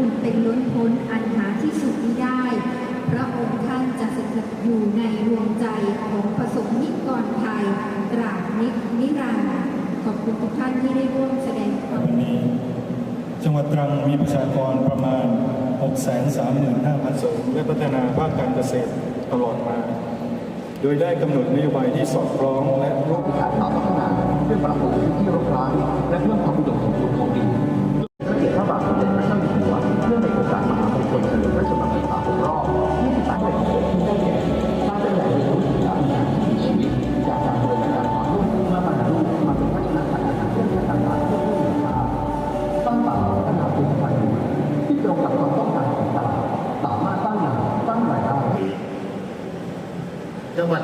คุณเป็นล้นพ้นอันหาที่สุดมิได้ พระองค์ท่านจะสถิตอยู่ในดวงใจของประสงค์นิกรไทยตราบนินิรันดร์ขอบคุณทุกท่านที่ได้ร่วมแสดงความวันนี้ จังหวัดตรังมีประชากรประมาณ 635,000สูงและพัฒนาภาคการเกษตรตลอดมา โดยได้กำหนดนโยบายที่สอดคล้องและรูปการต่อพัฒนาเพื่อปรับปรุงพื้นที่รกร้างและเพิ่มความอุดมสมบูรณ์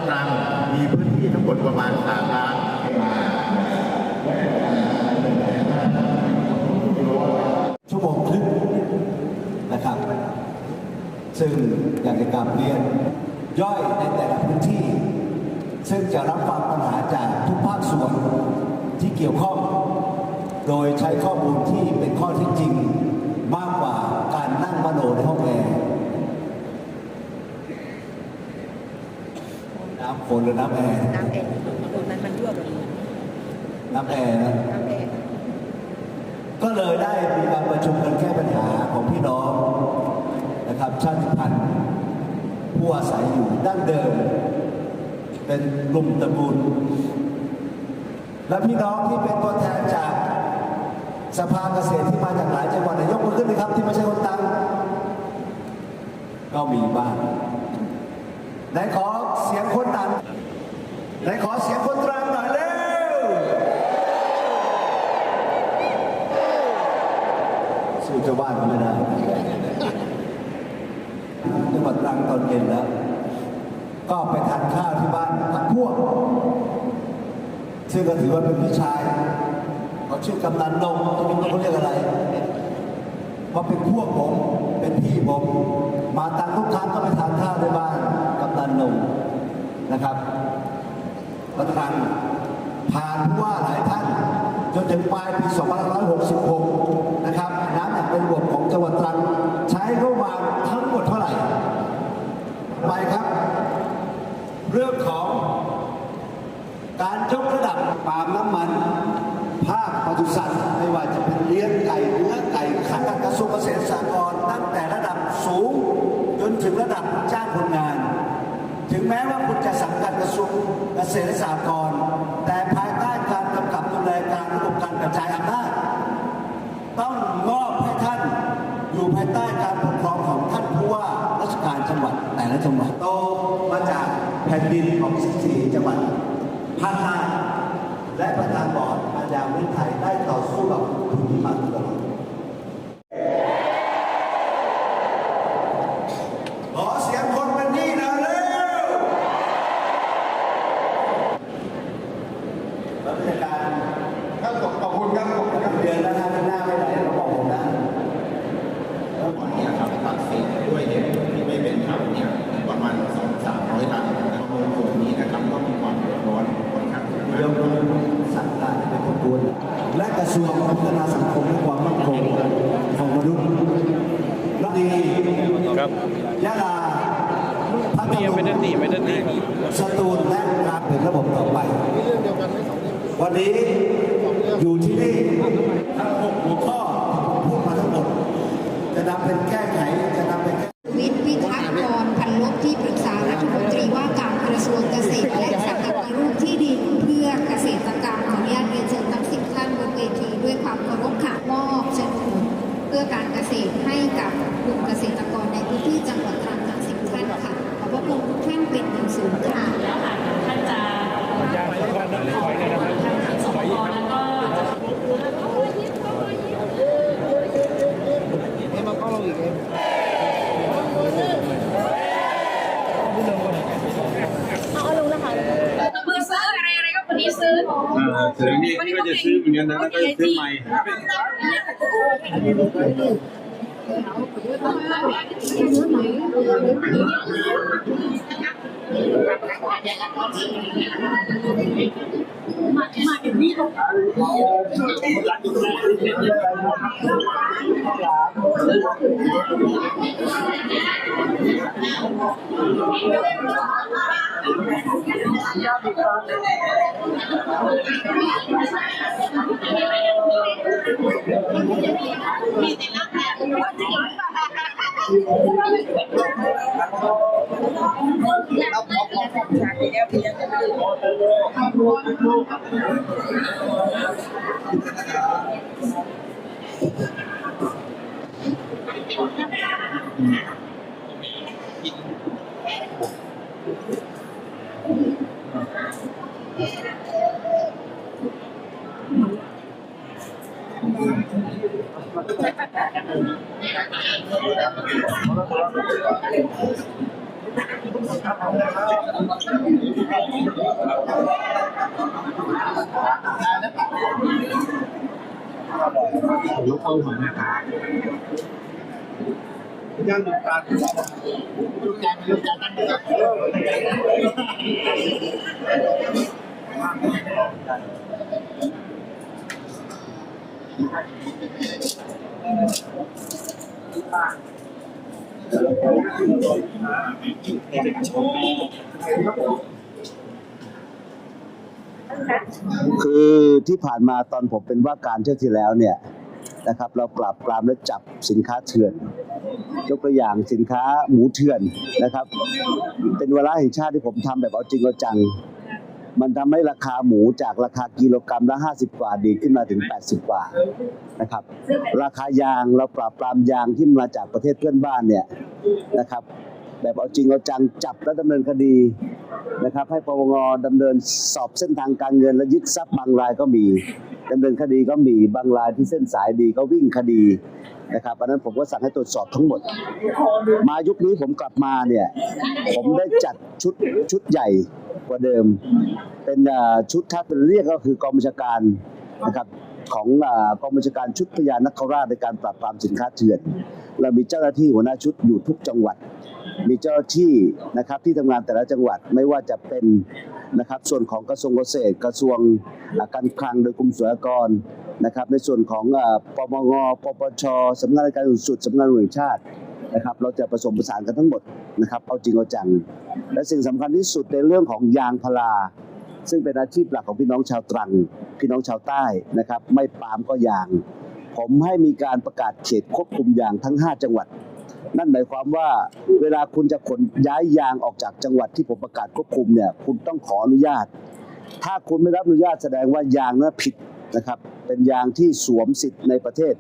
ตรังมีพื้นที่ทั้งหมดประมาณ3ล้านชั่วโมงครึ่งนะครับ ซึ่งอยากจะกลับเรียนย่อยในแต่ละพื้นที่ ซึ่งจะรับฟังปัญหาจากทุกภาคส่วนที่เกี่ยวข้อง โดยใช้ข้อมูลที่เป็นข้อเที่จริง มากกว่าการนั่งมโนในห้องแอร์ น้ำฝนหรือน้ำแอร์น้ำแอร์ตรงนั้นมันรั่วหมดเลยน้ำแอร์นะน้ำแอร์ก็เลยได้มีการประชุมกันแก้ปัญหาของพี่น้องนะครับชาติพันธุ์ผู้อาศัยอยู่ดั้งเดิม เป็นกลุ่มตระกูล และพี่น้องที่เป็นตัวแทนจากสภาเกษตรที่มาจากหลายจังหวัดเนี่ยยกมือขึ้นเลยครับ ที่ไม่ใช่คนตังก็มีบ้าง ไหนขอเสียงคนตังไหนขอเสียงคนตรังหน่อยเร็วสู้ชาวบ้านไม่ได้จังหวัดตรังตอนเย็นแล้ว ก็ไปทานข้าวที่บ้านพักพวก ซึ่งก็ถือว่าเป็นพี่ชายเขาชื่อกำนันนงตรงนี้เขาเรียกอะไรเพราเป็นพวกผม เป็นพี่ผม มาตังทุกครั้งก็ไปทานข้าวในบ้าน นะครับประธานผ่านผู้ว่าหลายท่าน จนถึงปลายปี 2566 นะครับ น้ำอย่างเป็นระบบของจังหวัดตรัง ใช้งบประมาณทั้งหมดเท่าไหร่ ไปครับ เรื่องของการยกระดับปาล์มน้ำมัน ภาคปศุสัตว์ไม่ว่าจะเป็นเลี้ยงไก่เนื้อไก่ขันกระทรวงเกษตรสหกรณ์ตั้งแต่ระดับสูง จนถึงระดับจ้างคนงาน ถึงแม้ว่าคุณจะสังกัดก ระทรวงเกษตรและสหกรณ์แต่ภายใต้การกำกับดูแลการระบบการกระจายอำนาจต้องมอบให้ท่านอยู่ภายใต้การปกครองของท่านผู้ว่าราชการจังหวัดแต่ละจังหวัดโตมาจากแผ่นดินของ 14 จังหวัดภาคใต้และประธานบอร์ดอาญาวิทยไทยได้ต่อสู้กับคุณที่มาตลอดขอเสียงคนเป็นหนี่หน่อยเร็วรัฐการ ครับขอบคุณครับขอบคุณครับ เดือนแล้วนะหน้าไม่ไหลเราบอกผมนะ วันนี้ครับตัดสินด้วยเหตุที่ไม่เป็นธรรมเนี่ยประมาณสองสามร้อยตันนะครับโมงส่วนนี้นะครับก็มีความเดือดร้อนค่อนข้างมาก เรื่องสัตว์ต่างเป็นขบวนและก ระทรวงพัฒนาสังคมและความมั่นคงของมนุษย์รัฐดีครับยะลาพัทนี่ยังลุไม่ได้ตีไม่ได้ตีสตูลและการเป็นระบบต่อไป วันนี้อยู่ที่นี่ทั้งหกหัวข้อที่ผมพูดมาทั้งหมด จะนำเป็นแก้ไขจะนำเป็นแก้ วิทย์พิทักษ์กรพันลบที่ปรึกษารัฐมนตรีว่าการกระทรวงเกษตรและสังกัดรูปที่ดินเพื่อเกษตรกรรมขออนุญาตเรียนเชิญทั้งสิบท่านบนเวทีด้วยความเคารพค่ะมอบโฉนดเพื่อการเกษตรให้กับกลุ่มเกษตรกรในพื้นที่จังหวัดตรังทั้งสิบท่านค่ะขอบพระคุณทุกท่านเป็นอย่างสูงค่ะ แล้วค่ะท่านจะขอทางสปแล้วก็ มือซื้ออะไรอะไรก็คนนี้ซื้อ เสริมนี่ก็ จะซื้อเหมือนกันนะแล้วก็จะซื้อใหม่เมามาถึงนี่ตรงมีแต่ละแบบว่าจริงหรือเปล่ กจากแล้วยังไม่ได้ขอตัวขอตัวขอตัว ลูกเข้าหัวนะคะย่างลูกตาลูกแกเป็นลูกแกตั้งแต่เด็กชม คือที่ผ่านมาตอนผมเป็นว่าการเที่ยวที่แล้วเนี่ยนะครับ เราปราบปรามและจับสินค้าเถื่อนยกตัวอย่างสินค้าหมูเถื่อนนะครับ เป็นเวลาแห่งชาติที่ผมทำแบบเอาจริงเอาจัง มันทำให้ราคาหมูจากราคากิโลกรัมละ 50 กว่าดีขึ้นมาถึง 80 กว่านะครับ ราคายางเราปราบปรามยางที่มาจากประเทศเพื่อนบ้านเนี่ยนะครับ แบบเอาจริงเอาจังจับและดำเนินคดี นะครับให้ปปงดำเนินสอบเส้นทางการเงินและยึดทรัพย์บางรายก็มีดำเนินคดีก็มีบางรายที่เส้นสายดีก็วิ่งคดีนะครับอันนั้นผมก็สั่งให้ตรวจสอบทั้งหมด มายุคนี้ผมกลับมาเนี่ยผมได้จัดชุดชุดใหญ่กว่าเดิม เป็นชุดถ้าเป็นเรียกก็คือกองบัญชาการนะครับของกองบัญชาการชุดพญานนักขราชในการปราบปรามสินค้าเถื่อน เรามีเจ้าหน้าที่หัวหน้าชุดอยู่ทุกจังหวัด มีเจ้าหน้าที่นะครับที่ทำงานแต่ละจังหวัดไม่ว่าจะเป็นนะครับส่วนของกระทรวงเกษตรกระทรวงการคลังโดยกรมศุลกากรนะครับในส่วนของปปงปปชสำนักงานการสูงสุดสำนักงานตำรวจแห่งชาตินะครับเราจะผสมผสานกันทั้งหมดนะครับเอาจริงเอาจัง และสิ่งสำคัญที่สุดในเรื่องของยางพาราซึ่งเป็นอาชีพหลักของพี่น้องชาวตรัง พี่น้องชาวใต้นะครับ ไม่ปาล์มก็ยาง ผมให้มีการประกาศเขตควบคุมยางทั้ง 5 จังหวัด นั่นหมายความว่าเวลาคุณจะขนย้ายยางออกจากจังหวัดที่ผมประกาศควบคุมเนี่ยคุณต้องขออนุญาต ถ้าคุณไม่รับอนุญาตแสดงว่ายางนั้นผิดนะครับเป็นยางที่สวมสิทธิ์ในประเทศ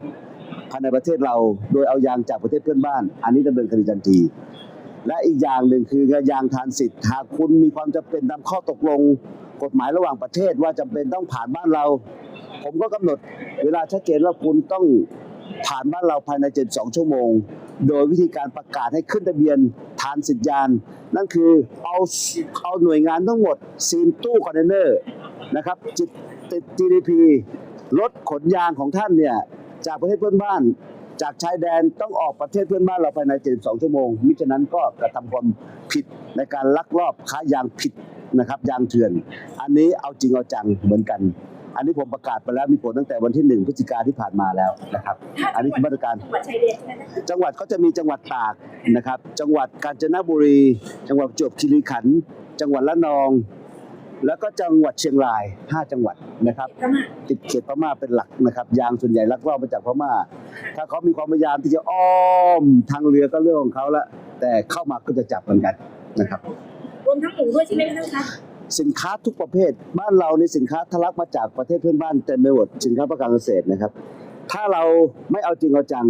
ภายในประเทศเราโดยเอายางจากประเทศเพื่อนบ้าน อันนี้ดำเนินคดีทันที และอีกอย่างหนึ่งคือยางทานสิทธิ์หากคุณมีความจำเป็นตามข้อตกลง กฎหมายระหว่างประเทศว่าจำเป็นต้องผ่านบ้านเรา ผมก็กำหนดเวลาชัดเจนว่าคุณต้อง ผ่านบ้านเราภายใน 72 ชั่วโมง โดยวิธีการประกาศให้ขึ้นทะเบียนทานสิทธิยาน นั่นคือเอาเอาหน่วยงานทั้งหมด ซีนตู้คอนเทนเนอร์นะครับจิตติด GDP รถขนยางของท่านเนี่ย จากประเทศเพื่อนบ้าน จากชายแดนต้องออกประเทศเพื่อนบ้านเราภายใน 72 ชั่วโมง มิฉะนั้นก็กระทำความผิดในการลักลอบค้ายางผิดนะครับยางเถื่อน อันนี้เอาจริงเอาจังเหมือนกัน อันนี้ผมประกาศไปแล้วมีผลตั้งแต่วันที่หนึ่งพฤศจิกาที่ผ่านมาแล้วนะครับ อันนี้คือมาตรการ จังหวัดชายแดนใช่ไหมคะจังหวัดก็จะมีจังหวัดตากนะครับ จังหวัดกาญจนบุรี จังหวัดประจวบคีรีขันธ์จังหวัดละนอง แล้วก็จังหวัดเชียงราย 5 จังหวัดนะครับพม่าติดเขตพม่าเป็นหลักนะครับ ยางส่วนใหญ่ลักลอบมาจากพม่า ถ้าเขามีความพยายามที่จะอ้อมทางเรือก็เรื่องของเขาละแต่เข้ามาก็จะจับเหมือนกันนะครับ รวมทั้งหมูด้วยใช่ไหมคะท่านคะ สินค้าทุกประเภท บ้านเราในสินค้าทะลักมาจากประเทศเพื่อนบ้านเต็มไปหมดสินค้าเพื่อการเกษตรนะครับ ถ้าเราไม่เอาจริงเอาจัง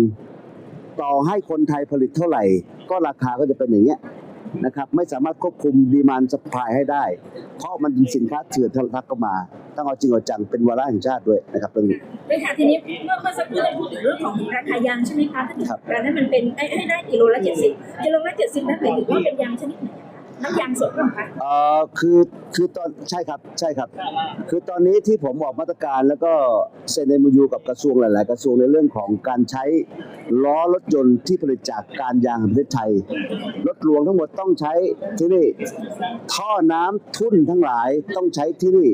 ต่อให้คนไทยผลิตเท่าไหร่ ก็ราคาก็จะเป็นอย่างเงี้ยนะครับไม่สามารถควบคุมดีมานสปายให้ได้ เพราะมันเป็นสินค้าเถื่อนทะลักเข้ามา ต้องเอาจริงเอาจังเป็นวาระแห่งชาติด้วยนะครับตรงนี้เลยค่ะทีนี้เมื่อเมื่อสักครู่ได้พูดถึงเรื่องของราคายางใช่ไหมคะถ้าเกิดครับการนั้นมันเป็นให้ให้ได้กิโลละเจ็ดสิบกิโลละเจ็ดสิบนั่นหมายถึงว่าเป็นยางชนิดไหนคะน้ำยางสดหรอคะเอ่อคือ คือตอนใช่ครับใช่ครับ คือตอนนี้ที่ผมออกมาตรการแล้วก็เซ็นเอ็มยูกับกระทรวงหลาย ๆ กระทรวงในเรื่องของการใช้ล้อรถยนต์ที่ผลิตจากการยางแห่งประเทศไทยรถหลวงทั้งหมดต้องใช้ที่นี่ท่อน้ำทุ่นทั้งหลายต้องใช้ที่นี่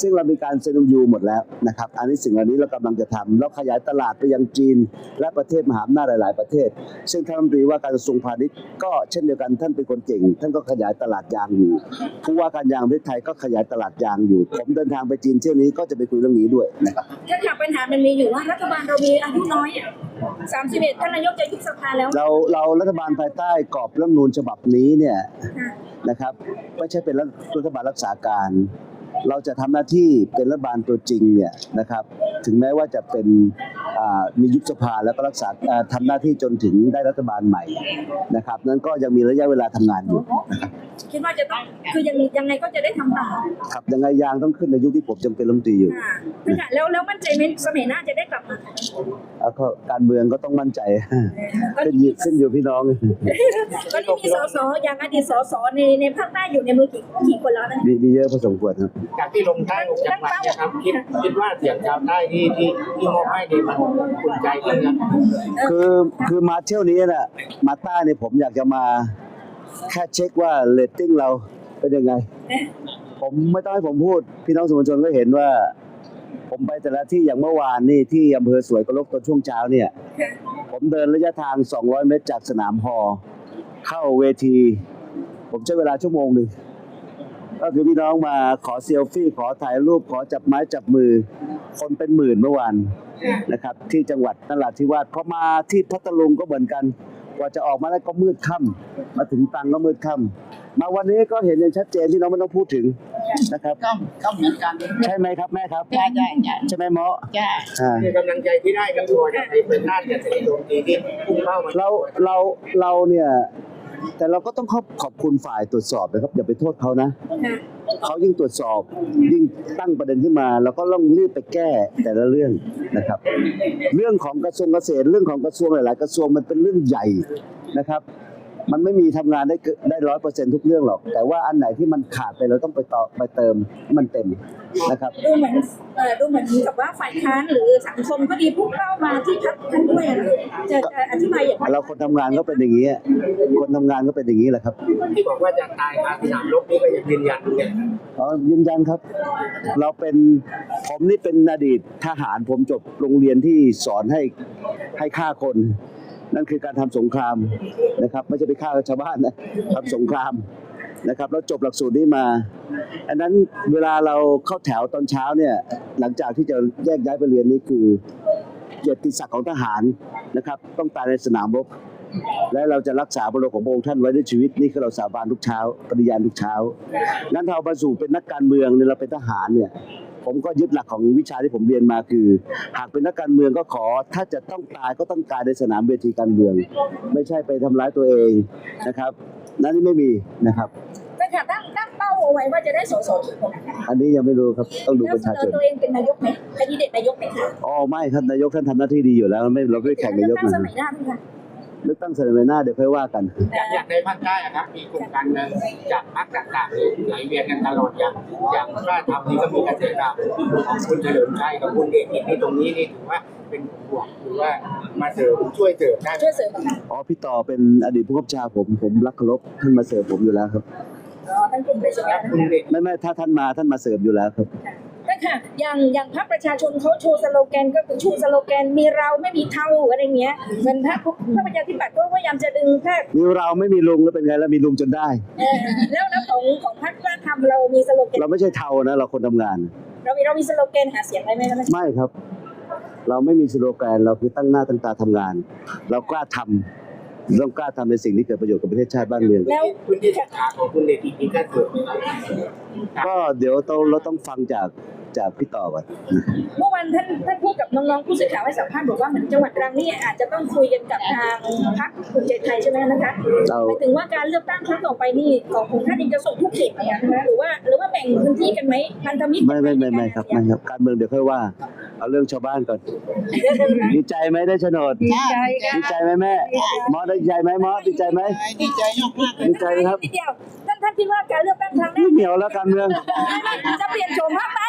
ซึ่งเรามีการเซ็นเอ็มยูหมดแล้วนะครับ อันนี้สิ่งเหล่านี้เรากำลังจะทำแล้วขยายตลาดไปยังจีน และประเทศมหาอำนาจหลาย ๆ ประเทศ ซึ่งท่านรัฐมนตรีว่าการกระทรวงพาณิชย์ก็เช่นเดียวกันท่านเป็นคนเก่ง ท่านก็ขยายตลาดยางอยู่ผู้ว่าการยางประเทศไทยก็ขยายตลาดยางอยู่ ผมเดินทางไปจีนเที่ยวนี้ก็จะไปคุยเรื่องนี้ด้วยนะครับถ้าหากปัญหามันมีอยู่ว่ารัฐบาลเรามีอายุน้อยอะสามสิบเอ็ดท่านนายกจะยุบสภาแล้ว เราเรารัฐบาลภายใต้กรอบรัฐธรรมนูญฉบับนี้เนี่ยค่ะนะครับไม่ใช่เป็นรัฐบาลรักษาการ เราจะทำหน้าที่เป็นรัฐบาลตัวจริงเนี่ยนะครับถึงแม้ว่าจะเป็นอ่ามียุบสภาแล้วก็รักษาอ่าทำหน้าที่จนถึงได้รัฐบาลใหม่นะครับ นั้นก็ยังมีระยะเวลาทำงานอยู่นะครับคิดว่าจะต้องคือยังยังไงก็จะได้ทำต่อครับยังไงยางต้องขึ้นในยุคที่ผมยังเป็นรัฐมนตรีอยู่ค่ะค่ะแล้วแล้วมั่นใจไหมสมัยหน้าจะได้กลับมาแล้วก็การเมืองก็ต้องมั่นใจก็ขึ้นอยู่ขึ้นอยู่พี่น้องก็นี่มีสสอย่างอดีตสสในในภาคใต้อยู่ในมือกี่กี่คนแล้วนะมีมีเยอะพอสมควรครับจากที่ลงใต้หกจังหวัดเนี่ยครับคิดคิดว่าเสียงชาวใต้ที่ที่ที่มอบให้เนี่ยมันอุ่นใจขึ้นครับคือคือมาเที่ยวนี้น่ะมาใต้เนี่ยผมอยากจะมาแค่เช็คว่าเรตติ้งเราเป็นยังไง ผมไม่ต้องให้ผมพูด พี่น้องสื่อมวลชนก็เห็นว่า ผมไปแต่ละที่อย่างเมื่อวานนี่ที่อำเภอสวยกลกตอนช่วงเช้าเนี่ย ผมเดินระยะทาง 200 เมตรจากสนามฮอเข้าเวที ผมใช้เวลาชั่วโมงหนึ่ง ก็คือพี่น้องมาขอเซลฟี่ ขอถ่ายรูปขอจับไม้จับมือ คนเป็นหมื่นเมื่อวานนะครับ ที่จังหวัดนราธิวาสพอมาที่พัทลุงก็เหมือนกันกว่าจะออกมาได้ก็มืดค่ำมาถึงตรังก็มืดค่ำมาวันนี้ก็เห็นอย่างชัดเจนที่น้องไม่ต้องพูดถึงนะครับก็ก็เหมือนกันใช่ไหมครับแม่ครับใช่ใช่ใช่ใช่ไหมเมาะใช่อ่าคือกำลังใจที่ได้ก็คือว่าจะเป็นด้านเกษตรโจมตีที่พุ่งเข้ามาเราเราเราเนี่ย แต่เราก็ต้องขอบขอบคุณฝ่ายตรวจสอบนะครับ อย่าไปโทษเขานะ ค่ะเขายิ่งตรวจสอบ ยิ่งตั้งประเด็นขึ้นมาเราก็ต้องรีบไปแก้แต่ละเรื่องนะครับ เรื่องของกระทรวงเกษตรเรื่องของกระทรวงหลาย ๆ กระทรวงมันเป็นเรื่องใหญ่นะครับ มันไม่มีทำงานได้เกินได้ร้อยเปอร์เซ็นทุกเรื่องหรอก แต่ว่าอันไหนที่มันขาดไปเราต้องไปต่อไปเติมให้มันเต็มนะครับดูเหมือนเอ่อดูเหมือนกับว่าฝ่ายค้านหรือสังคมก็ดีพุ่งเข้ามาที่พักท่านด้วยอะจะจะอธิบายอย่างไรเราคนทำงานก็เป็นอย่างนี้คนทำงานก็เป็นอย่างนี้แหละครับที่บอกว่าจะตายคาสนามรบนี่ก็ยังยืนยันเนี่ยอ๋อยืนยันครับ เราเป็นผมนี่เป็นอดีตทหารผมจบโรงเรียนที่สอนให้ให้ฆ่าคน นั่นคือการทำสงครามนะครับไม่ใช่ไปฆ่าชาวบ้านนะทำสงครามนะครับแล้วจบหลักสูตรนี้มา อันนั้นเวลาเราเข้าแถวตอนเช้าเนี่ยหลังจากที่จะแยกย้ายไปเรียนนี่คือเกียรติศักดิ์ของทหารนะครับ ต้องตายในสนามรบและเราจะรักษาบรมของพระองค์ท่านไว้ด้วยชีวิตนี่คือเราสาบานทุกเช้าปฏิญาณทุกเช้า งั้นถ้าเรามาสู่เป็นนักการเมืองเนี่ยเราเป็นทหารเนี่ย ผมก็ยึดหลักของวิชาที่ผมเรียนมาคือ หากเป็นนักการเมืองก็ขอ ถ้าจะต้องตายก็ต้องตายในสนามเวทีการเมือง ไม่ใช่ไปทำร้ายตัวเองนะครับ นั่นนี่ไม่มีนะครับแต่ค่ะตั้งตั้งเป้าเอาไว้ว่าจะได้สสกี่คนนะคะอันนี้ยังไม่รู้ครับต้องดูแล้วประเสชานชอนตัวเองเป็นนายกไหมแคนดิเดตนายกไหมคะอ๋อไม่ครับนายกท่านทำหน้าที่ดีอยู่แล้วไม่เราไม่ได้แข่งนายกตั้งนะสมัยหน้าด้วยค่ะ เลือกตั้งเสนอหน้าเดี๋ยวค่อยว่ากัน อย่างอย่างในภาคใต้อะครับมีโครงการเงินจากพรรคต่างๆไหลเวียนกันตลอดอย่างอย่างกล้าทำนี่ก็มีเกษตรกรรมของคุณเฉลิมชัยกับคุณเดชอินที่ตรงนี้นี่ถือว่าเป็นบวกหรือว่ามาเสริมช่วยเสริมได้ไหมช่วยเสริมค่ะอ๋อพี่ต่อเป็นอดีตผู้กำกับชาผมผมรักเคารพท่านมาเสิร์ฟผมอยู่แล้วครับอ๋อท่านกลุ่มไปใช่ไหมแล้วคะคุณเดชไม่ไม่ถ้าท่านมาท่านมาเสิร์ฟอยู่แล้วครับนั่น ค่ะอย่างอย่างพรรคประชาชนเขาโชว์สโลแกนก็คือชูสโลแกนมีเราไม่มีเท่าอะไรเงี้ยเหมือนพรรคพรรคประชาธิปัตย์ก็พยายามจะดึงพรรคมีเราไม่มีลุงแล้วเป็นไงแล้วมีลุงจนได้เออแล้วแล้วของของพรรคกล้าทำเรามีสโลแกนเราไม่ใช่เทานะเราคนทำงาน เรามีเรามีสโลแกนหาเสียงอะไรไหมคะไม่ครับ เราไม่มีสโลแกนเราคือตั้งหน้าตั้งตาทำงาน เรากล้าทำต้องกล้าทำในสิ่งที่เกิดประโยชน์กับประเทศชาติบ้านเมืองแล้วพื้นที่ศึกษาของคุณเดชอินนี่ก็เสริมก็เดี๋ยวต้องเราต้องฟังจาก จากพี่ต่อก่อนเมื่อวันท่านท่านพูดกับน้องๆผู้สื่อข่าวให้สัมภาษณ์บอกว่าเหมือนจังหวัดตรังนี่อาจจะต้องคุยกันกับทางพรรคภูมิใจไทยใช่ไหมนะคะเราหมายถึงว่าการเลือกตั้งครั้งต่อไปนี่ของของท่านเองจะส่งทุกเขตไหมอะคะหรือว่าหรือว่าแบ่งพื้นที่กันไหมพันธมิตรไม่ไม่ไม่ไม่ครับไม่ครับการเมืองเดี๋ยวค่อยว่า เอาเรื่องชาวบ้านก่อน ดีใจไหมได้โฉนดดีใจค่ะดีใจไหมแม่มอสดีใจไหมมอสดีใจไหมดีใจมากดีใจไหมครับนิดเดียวถ้าท่านท่านคิดว่าการเลือกตั้งครั้งหน้าเหนียวแล้วการเมืองจะเปลี่ยนโฉมภาคใต้